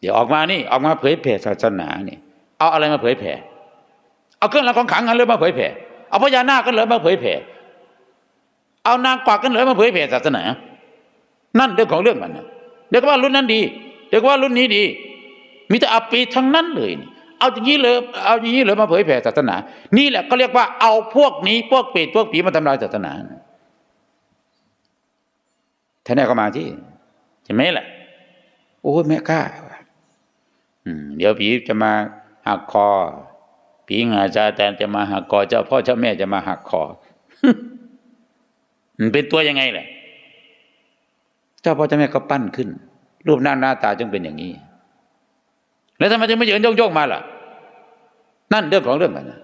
เดี๋ยวออกมานี่ออกมาเผยแผ่ศาสนาเนี่ยเอาอะไรมาเผยแผ่ เอาเครื่องรางของขลังกันเลยมาเผยแผ่ เอาพญานาคกันเลยมาเผยแผ่ เอานางกวักกันเลยมาเผยแผ่ศาสนา นั่นเรื่องของเรื่องมันนะเดี๋ยวก็ว่ารุ่นนั้นดีเดี๋ยวก็ว่ารุ่นนี้ดี มีแต่อัปปีทั้งนั้นเลยนี่เอาอย่างนี้เลย เอาอย่างนี้เลยมาเผยแผ่ศาสนา นี่แหละก็เรียกว่าเอาพวกนี้พวกเปรตพวกผีมาทำลายศาสนาท่านแน่ก็มาที่ใช่ไหมล่ะ โอ้ยแม่กล้า เดี๋ยวผีจะมาหักคอ ผีงาจาแตนจะมาหักคอ เจ้าพ่อเจ้าแม่จะมาหักคอ มันเป็นตัวยังไงแหละ เจ้าพ่อเจ้าแม่ก็ปั้นขึ้น รูปหน้าหน้าตาจึงเป็นอย่างนี้ แล้วทำไมจึงไม่ยืนโยกๆมาล่ะ นั่นเรื่องของเรื่องมันนะ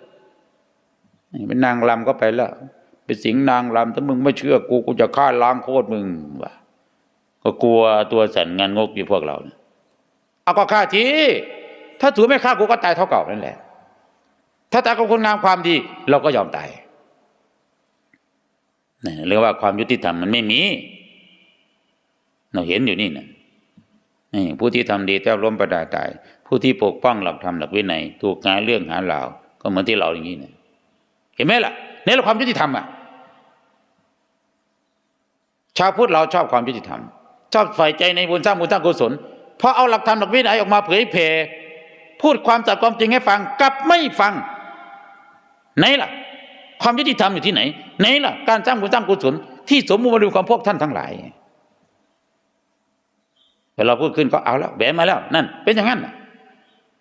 เป็นนางลำก็ไปแล้วเป็นสิงนางลำถ้ามึงไม่เชื่อกูกูจะฆ่าล้างโคตรมึงวะก็กลัวตัวสั่นงันงกอยู่พวกเราเนี่ย เอาก็ฆ่าทีถ้าถือไม่ฆ่ากูก็ตายเท่าเก่านั่นแหละ ถ้าตายกับคนงามความดี เราก็ยอมตายเรียกว่าความยุติธรรมมันไม่มี เราเห็นอยู่นี่นะนี่ผู้ที่ทำดีแทบล้มประดาตาย ผู้ที่ปกป้องหลักธรรมหลักวินัยถูกงานเรื่องหาเหล่าก็เหมือนที่เราอย่างนี้นะเห็นไหมล่ะนี่แหละความยุติธรรมอะชาวพุทธเราชอบความยุติธรรม ชอบใฝ่ใจในบุญสร้างบุญสร้างกุศล พอเอาหลักธรรมหลักวินัยออกมาเผยแผ่พูดความจัดความจริงให้ฟังกลับไม่ฟัง ไหนล่ะ ความยุติธรรมอยู่ที่ไหน ไหนล่ะ การสร้างบุญสร้างกุศลที่สมมูลมาดูความพวกท่านทั้งหลายแต่เราพูดขึ้นก็เอาแล้วแหวมาแล้ว นั่น เป็นอย่างนั้น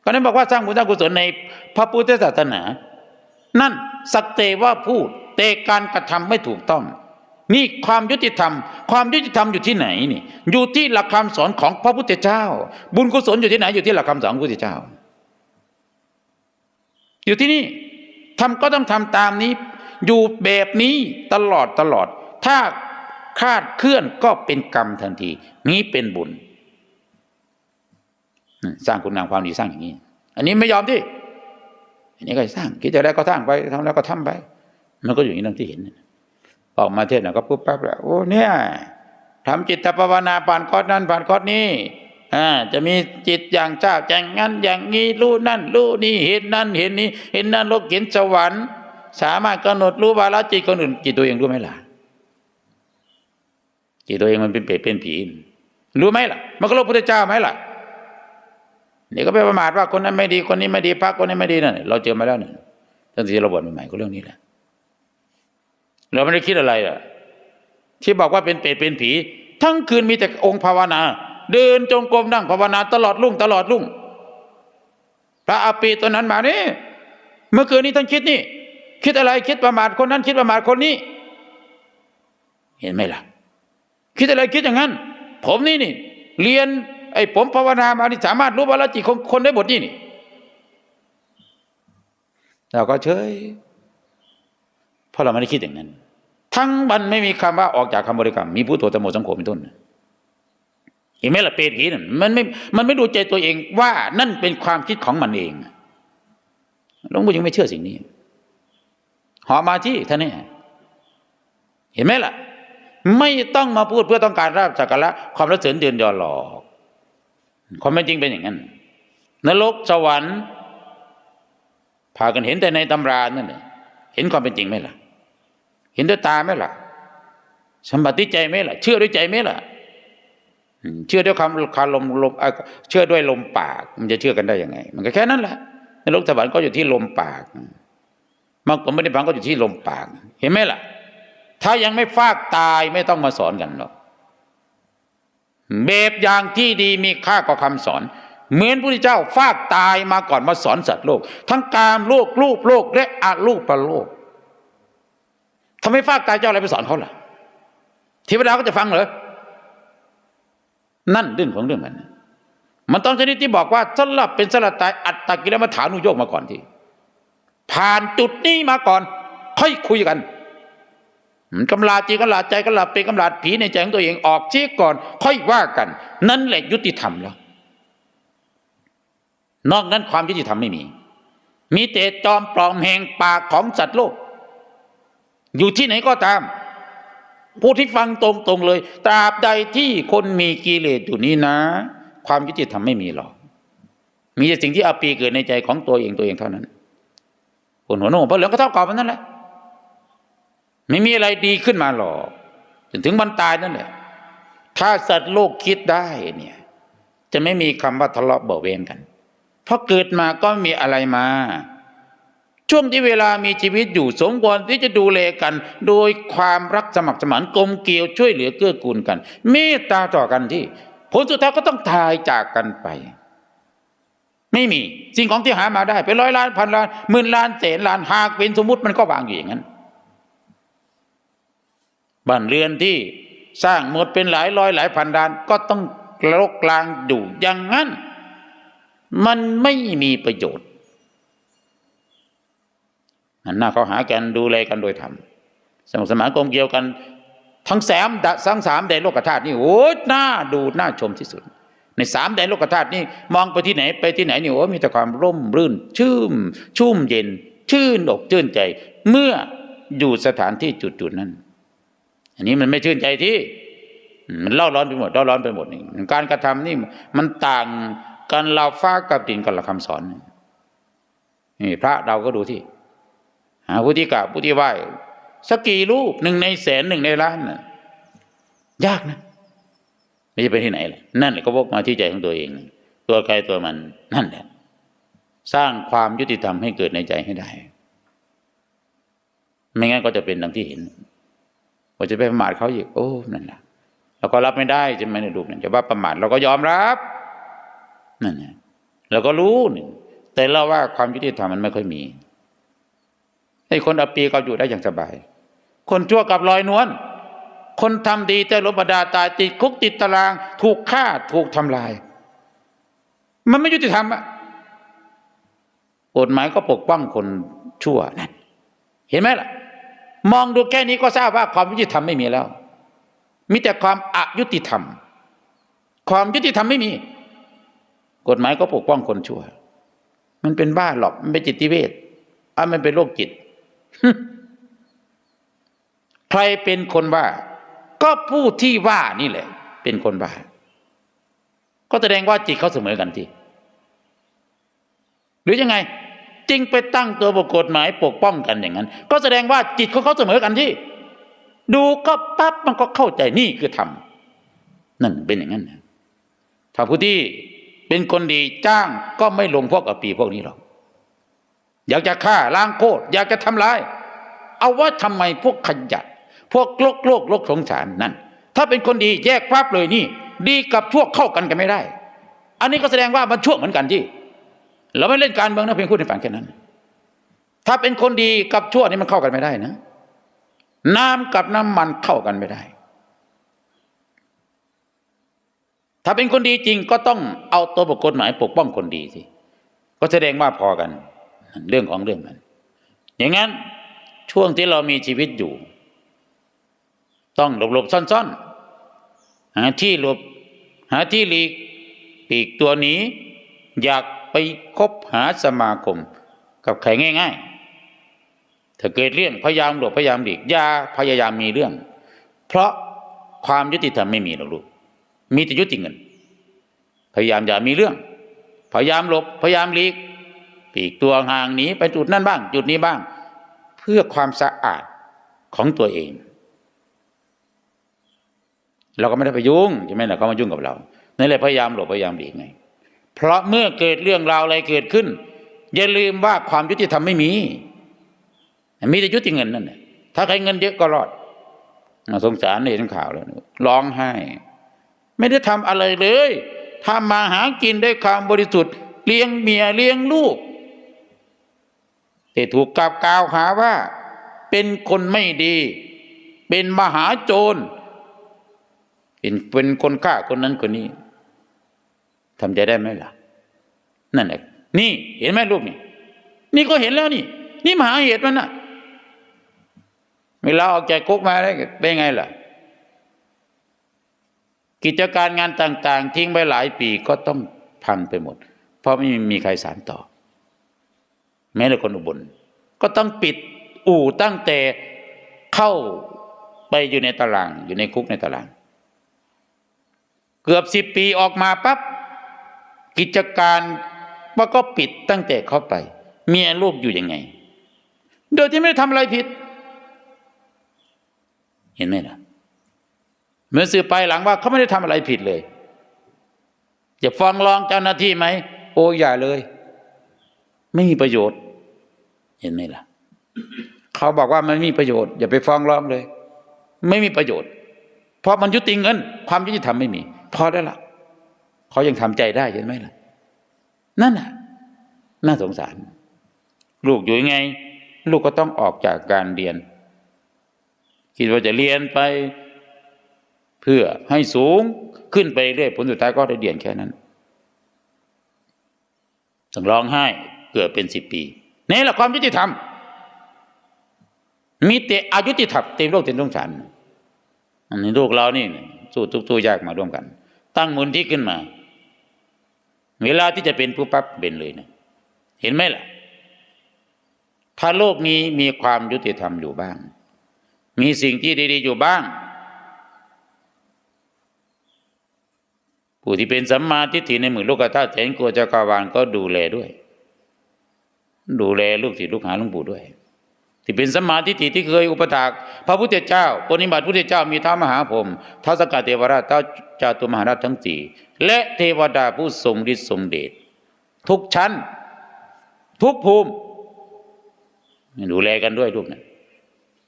ก็นั้นบอกว่าสร้างบุญสร้างกุศลในพระพุทธศาสนา นั่นสักเตว่าพูดแต่การกระทำไม่ถูกต้อง นี่ความยุติธรรม ความยุติธรรมอยู่ที่ไหนนี่ อยู่ที่หลักคำสอนของพระพุทธเจ้า บุญกุศลอยู่ที่ไหนอยู่ที่หลักคำสอนพระพุทธเจ้า อยู่ที่นี่ทำก็ต้องทำตามนี้ อยู่แบบนี้ตลอดตลอด ถ้าคลาดเคลื่อนก็เป็นกรรมทันที นี้เป็นบุญ สร้างคุณงามความดีสร้างอย่างนี้ อันนี้ไม่ยอมที่อันนี้ก็สร้างคิดจะได้ก็สร้างไปทำแล้วก็ทำไป มันก็อยู่อย่างนั้นที่เห็น ออกมาเทศน์นะก็ปุ๊บปั๊บแล้วโอ้เนี่ยทำจิตภาวนาผ่านคอสนั้นผ่านคอสนี้อ่าจะมีจิตอย่างเจ้าอย่างงั้นอย่างนี้รู้นั่นรู้นี่เห็นนั่นเห็นนี้เห็นนั่นโลกเห็นสวรรค์สามารถกำหนดรู้วาระจิตคนอื่นจิตตัวเองรู้ไหมล่ะจิตตัวเองมันเป็นเปรตเป็นผีรู้ไหมล่ะ มันก็รู้พระพุทธเจ้าไหมล่ะนี่ก็ไปประมาทว่าคนนั้นไม่ดีคนนี้ไม่ดีพระคนนี้ไม่ดีนั่นเราเจอมาแล้วเนี่ยตั้งแต่เราบวชใหม่ๆก็เรื่องนี้แหละ เราไม่ได้คิดอะไรอะที่บอกว่าเป็นเปรตเป็นผี ทั้งคืนมีแต่องค์ภาวนา เดินจงกรมนั่งภาวนาตลอดรุ่งตลอดรุ่งพระอาปีตอนนั้นมาเนี่ยเมื่อคืนนี้ท่านคิดนี่ คิดอะไรคิดประมาทคนนั้น คิดประมาทคนนี้ เห็นไหมล่ะ คิดอะไรคิดอย่างนั้น ผมนี่นี่ เรียน ไอ้ผมภาวนามานี่สามารถรู้วาระจิตของคนได้หมดนี่นี่เราก็เฉยเพราะเราไม่ได้คิดอย่างนั้น ทั้งมันไม่มีคำว่าออกจากคำบริกรรม มีผู้ตัวตโมสังโฆเป็นต้นเห็นไหมล่ะเปรตผีนั่นมันไม่มันไม่ดูใจตัวเองว่านั่นเป็นความคิดของมันเองหลวงปู่ยังไม่เชื่อสิ่งนี้หอมาที่ท่านนี่เห็นไหมล่ะ ไม่ต้องมาพูดเพื่อต้องการราบสักการะความรักเสริญเดือนยอหลอกความเป็นจริงเป็นอย่างนั้นนรกสวรรค์พากันเห็นแต่ในตำรานั่นเห็นความเป็นจริงไหมล่ะ เห็นด้วยตาไหมล่ะ สัมผัสที่ใจไหมล่ะ เชื่อด้วยใจไหมล่ะเชื่อด้วยคำคาลมลมเชื่อด้วยลมปาก มันจะเชื่อกันได้ยังไง มันก็แค่นั้นแหละนรกสวรรค์ก็อยู่ที่ลมปากมรรคผลไม่ได้พังก็อยู่ที่ลมปาก เห็นไหมล่ะ ถ้ายังไม่ฟากตายไม่ต้องมาสอนกันหรอกแบบอย่างที่ดีมีค่ากว่าคำสอน เหมือนพระพุทธเจ้าฟากตายมาก่อนมาสอนสัตว์โลก ทั้งกามโลกรูปโลกและอารูปประโลก ทำไมฟากตายเจ้าอะไรไปสอนเขาล่ะเทวดาก็จะฟังเหรอ นั่นเรื่องของเรื่องมันมันต้องชนิดที่บอกว่าสลับเป็นสลับตายอัตตกิลมัฐานุโยกมาก่อนที่ ผ่านจุดนี้มาก่อน ค่อยคุยกันกำลาจีกำลาใจกำลาเป็นกำลาผีในใจของตัวเองออกเชี่ก่อน ค่อยว่ากัน นั่นแหละยุติธรรมแล้ว นอกนั้นความยุติธรรมไม่มี มีแต่จอมปลอมแห่งปากของสัตว์โลก อยู่ที่ไหนก็ตาม ผู้ที่ฟังตรงๆเลย ตราบใดที่คนมีกิเลสอยู่นี้นะ ความยุติธรรมไม่มีหรอก มีแต่สิ่งที่อาปีเกิดในใจของตัวเองตัวเองเท่านั้นผลหัวโน่พระเหลืองก็เท่ากับมันนั่นแหละ ไม่มีอะไรดีขึ้นมาหรอกจนถึงวันตายนั่นแหละ ถ้าสัตว์โลกคิดได้เนี่ย จะไม่มีคำว่าทะเลาะเบาะแวงกัน เพราะเกิดมาก็มีอะไรมา ช่วงที่เวลามีชีวิตอยู่สมควรที่จะดูแลกัน โดยความรักสมัครสมานกลมเกลียวช่วยเหลือเกื้อกูลกัน เมตตาต่อกันที่ผลสุดท้ายก็ต้องทายจากกันไป ไม่มีสิ่งของที่หามาได้เป็นร้อยล้านพันล้านหมื่นล้านแสนล้านหากเป็นสมมุติมันก็วางอยู่อย่างนั้นบ้านเรือนที่สร้างหมดเป็นหลายร้อยหลายพันล้านก็ต้องรกกลางอยู่อย่างนั้น มันไม่มีประโยชน์ หันหน้าเขาหากันดูแลกันโดยธรรมสมัครสมานกลมเกลียวกัน ทั้งแสมดะทั้งสามแดนโลกธาตุนี่โอ้ยน่าดูน่าชมที่สุด ในสามแดนโลกธาตุนี่มองไปที่ไหนไปที่ไหนนี่โอ้มีแต่ความร่มรื่น ชื่มชุ่มเย็น ชื่นอกชื่นใจ เมื่ออยู่สถานที่จุดๆนั้น อันนี้มันไม่ชื่นใจที่ มันเล่าร้อนไปหมดเล่าร้อนไปหมดนี่การกระทำนี่มันต่างกันเราฟ้ากับดินกันละคำสอนนี่พระเราก็ดูที่ ผู้ที่กราบผู้ที่ไหว้สักกี่รูปหนึ่งในแสนหนึ่งในล้านน่ะยากนะไม่ใช่ไปที่ไหนล่ะนั่นแหละก็วกมาที่ใจของตัวเอง ตัวใครตัวมันนั่นแหละสร้างความยุติธรรมให้เกิดในใจให้ได้ ไม่งั้นก็จะเป็นดังที่เห็นว่าจะไปประมาทเขาอีกโอ้นั่นแหละเราก็รับไม่ได้ใช่ไหมในลูกเนี่ยจะว่าประมาทเราก็ยอมรับนั่นแหละเราก็รู้หนึ่งแต่เราว่าความยุติธรรมมันไม่ค่อยมี ให้คนอับปีก็อยู่ได้อย่างสบาย คนชั่วกับลอยนวลคนทำดีแต่ลบดาตายติดคุกติดตาราง ถูกฆ่าถูกทำลาย มันไม่ยุติธรรมอะกฎหมายก็ปกป้องคนชั่วนั่นเห็นไหมล่ะ มองดูแค่นี้ก็ทราบว่าความยุติธรรมไม่มีแล้ว มีแต่ความอายุติธรรม ความยุติธรรมไม่มี กฎหมายก็ปกป้องคนชั่ว มันเป็นบ้าหรอกมันเป็นจิตเวชอะมันเป็นโรคจิต ใครเป็นคนว่า ก็ผู้ที่ว่านี่แหละ เป็นคนบ้าก็แสดงว่าจิตเขาเสมอกันที่หรือยังไงจริงไปตั้งตัวบทกฎหมายปกป้องกันอย่างนั้น ก็แสดงว่าจิตของเขาเสมอกันที่ ดูก็ปั๊บมันก็เข้าใจนี่คือธรรมนั่นเป็นอย่างนั้นนะถ้าผู้ที่เป็นคนดีจ้างก็ไม่ลงพวกอปีพวกนี้หรอก อยากจะฆ่าล้างโคตรอยากจะทำร้าย เอาว่าทำไมพวกขยันพวกโลกโลกโลกสงสารนั่น ถ้าเป็นคนดีแยกภาพเลยนี่ ดีกับชั่วเข้ากันกันไม่ได้ อันนี้ก็แสดงว่ามันชั่วเหมือนกันที่ เราไม่เล่นการเมืองนะเพียงพูดให้ฟังแค่นั้น ถ้าเป็นคนดีกับชั่วนี่มันเข้ากันไม่ได้นะ น้ำกับน้ำมันเข้ากันไม่ได้ ถ้าเป็นคนดีจริงก็ต้องเอาตัวบทกฎหมายปกป้องคนดีสิก็แสดงว่าพอกัน เรื่องของเรื่องมัน อย่างนั้นช่วงที่เรามีชีวิตอยู่ ต้องหลบหลบซ่อนซ่อนหาที่หลบ หาที่หลีกปีกตัวหนีอยากไปคบหาสมาคม กับใครง่าย ๆ ถ้าเกิดเรื่องพยายามหลบพยายามหลีกอย่าพยายามมีเรื่อง เพราะความยุติธรรมไม่มีหรอกลูกมีแต่ยุติเงิน พยายามอย่ามีเรื่อง พยายามหลบ พยายามหลีก ปีกตัวห่างหนีไปจุดนั้นบ้าง จุดนี้บ้าง เพื่อความสะอาดของตัวเอง เราก็ไม่ได้ไปยุ่งใช่ไหมล่ะเขามายุ่งกับเรานั่นแหละพยายามหลบพยายามหลีกไง เพราะเมื่อเกิดเรื่องราวอะไรเกิดขึ้น อย่าลืมว่าความยุติธรรมไม่มี มีแต่ยุติเงินนั่นแหละถ้าใครเงินเยอะก็รอดน่าสงสารเห็นข่าวแล้วร้องไห้ ไม่ได้ทำอะไรเลยทำมาหากินด้วยความบริสุทธิ์เลี้ยงเมียเลี้ยงลูก แต่ถูกกล่าวกล่าวหาว่า เป็นคนไม่ดี เป็นมหาโจร เป็นเป็นคนฆ่าคนนั้นคนนี้ทำใจได้ไหมล่ะ นั่นแหละนี่เห็นไหมรูปนี่ นี่ก็เห็นแล้วนี่ นี่มหาเหตุมันน่ะเวลาออกจากคุกมาได้เป็นไงล่ะ กิจการงานต่าง ๆ ทิ้งไปหลายปีก็ต้องพังไปหมด เพราะไม่มีใครสานต่อ แม้แต่คนอุบล ก็ต้องปิดอู่ตั้งแต่เข้าไปอยู่ในตาราง อยู่ในคุกในตาราง เกือบสิบปีออกมาปั๊บกิจการว่าก็ปิดตั้งแต่เข้าไป เมียลูกอยู่ยังไง โดยที่ไม่ได้ทำอะไรผิด เห็นไหมล่ะเมื่อสืบไปหลังว่าเขาไม่ได้ทำอะไรผิดเลยจะฟ้องร้องเจ้าหน้าที่ไหม โอ้อย่าเลย ไม่มีประโยชน์ เห็นไหมล่ะ เขาบอกว่ามันไม่มีประโยชน์อย่าไปฟ้องร้องเลย ไม่มีประโยชน์ เพราะมันยุติเงิน ความยุติธรรมไม่มี พอได้ละเขายังทำใจได้เห็นไหมล่ะ นั่นน่ะ น่าสงสาร ลูกอยู่ยังไง ลูกก็ต้องออกจากการเรียน คิดว่าจะเรียนไป เพื่อให้สูงขึ้นไปเรื่อยผลสุดท้ายก็ได้เรียนแค่นั้นต้องร้องไห้ เกือบเป็นสิบปีนี่แหละความยุติธรรม มีแต่อายุติธรรมเต็มโลกเต็มสงสารอันนี้ลูกเรานี่สู้ทุกสู้ยากมาร่วมกัน ตั้งมูลที่ขึ้นมา เวลาที่จะเป็นผู้ปั๊บเป็นเลยนะเห็นไหมล่ะ ถ้าโลกนี้มีความยุติธรรมอยู่บ้าง มีสิ่งที่ดี ๆ อยู่บ้าง ผู้ที่เป็นสัมมาทิฏฐิในหมื่นโลกธาตุแสนโกจักรวาลก็ดูแลด้วย ดูแลลูกศิษย์ลูกหาหลวงปู่ด้วย ที่เป็นสมาทิฏฐิที่เคยอุปถากพระพุทธเจ้าปฏิบัติพุทธเจ้ามีท้ามหาพรหมท้าสกัดเทวราชท้าวจาตุมหาราชทั้งสี่และเทวดาผู้ทรงฤทธิ์ทรงเดชทุกชั้น ทุกภูมิดูแลกันด้วยลูกนะ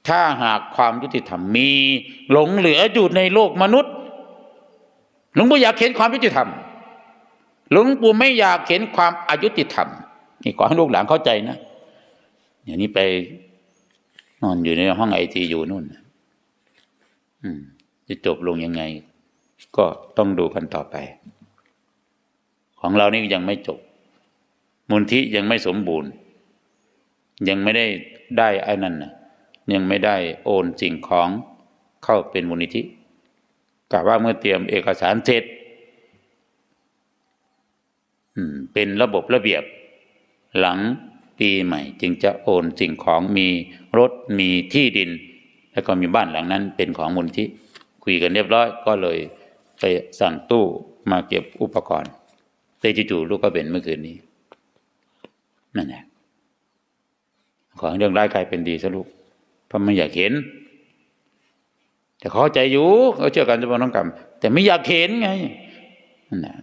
ถ้าหากความยุติธรรมมี หลงเหลืออยู่ในโลกมนุษย์ หลวงปู่อยากเห็นความยุติธรรม หลวงปู่ไม่อยากเห็นความอายุติธรรม นี่ขอให้ลูกหลานเข้าใจนะอย่างนี้ไปนอนอยู่ในห้องไอทีอยู่นู่นจะจบลงยังไง ก็ต้องดูกันต่อไป ของเรานี่ยังไม่จบมูลที่ยังไม่สมบูรณ์ ยังไม่ได้ได้ไอ้นั่นนะยังไม่ได้โอนสิ่งของเข้าเป็นมูลนิธิกะว่าเมื่อเตรียมเอกสารเสร็จเป็นระบบระเบียบ หลังปีใหม่จึงจะโอนสิ่งของมีรถมีที่ดิน แล้วก็มีบ้านหลังนั้นเป็นของมูลที่คุยกันเรียบร้อยก็เลยไปสั่งตู้มาเก็บอุปกรณ์แต่จู่ๆลูกก็เป็นเมื่อคืนนี้นั่นแหละขอให้เรื่องร้ายกลายเป็นดีซะลูกเพราะไม่อยากเห็น แต่เข้าใจอยู่เขาเชื่อกันจะเป็นน้องกรรมแต่ไม่อยากเห็นไงนั่นแหละ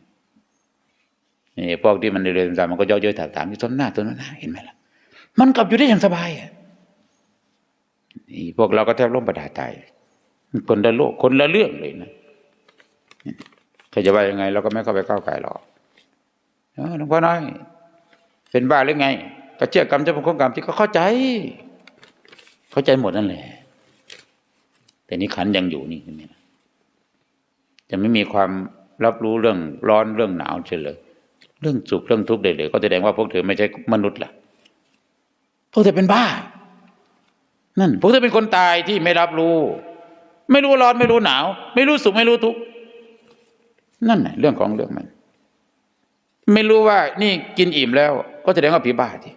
นี่พวกที่มันเรียนตามมันก็ย่อเย้ยถามถามที่ต้นหน้าต้นหน้าเห็นไหมล่ะ มันกลับอยู่ได้อย่างสบายอะนี่พวกเราก็แทบล้มประดาตายคนละโลกคนละเรื่องเลยนะใครจะว่ายังไง เราก็ไม่เข้าไปก้าวไก่หรอกหลวงพ่อน้อย เป็นบ้าหรือไง ก็เชื่อกรรมเจ้าพงของกรรมที่เขาเข้าใจ เข้าใจหมดนั่นแหละ แต่นี้ขันยังอยู่นี่ใช่ไหมจะไม่มีความรับรู้เรื่องร้อนเรื่องหนาวเฉยเลย เรื่องสุขเรื่องทุกข์เลยก็แสดงว่าพวกเธอไม่ใช่มนุษย์ล่ะ พวกเธอเป็นบ้า นั่น พวกเธอเป็นคนตายที่ไม่รับรู้ ไม่รู้ร้อนไม่รู้หนาว ไม่รู้สุขไม่รู้ทุกข์นั่นแหละเรื่องของเรื่องมัน ไม่รู้ว่านี่กินอิ่มแล้ว ก็แสดงว่าผีบ้าที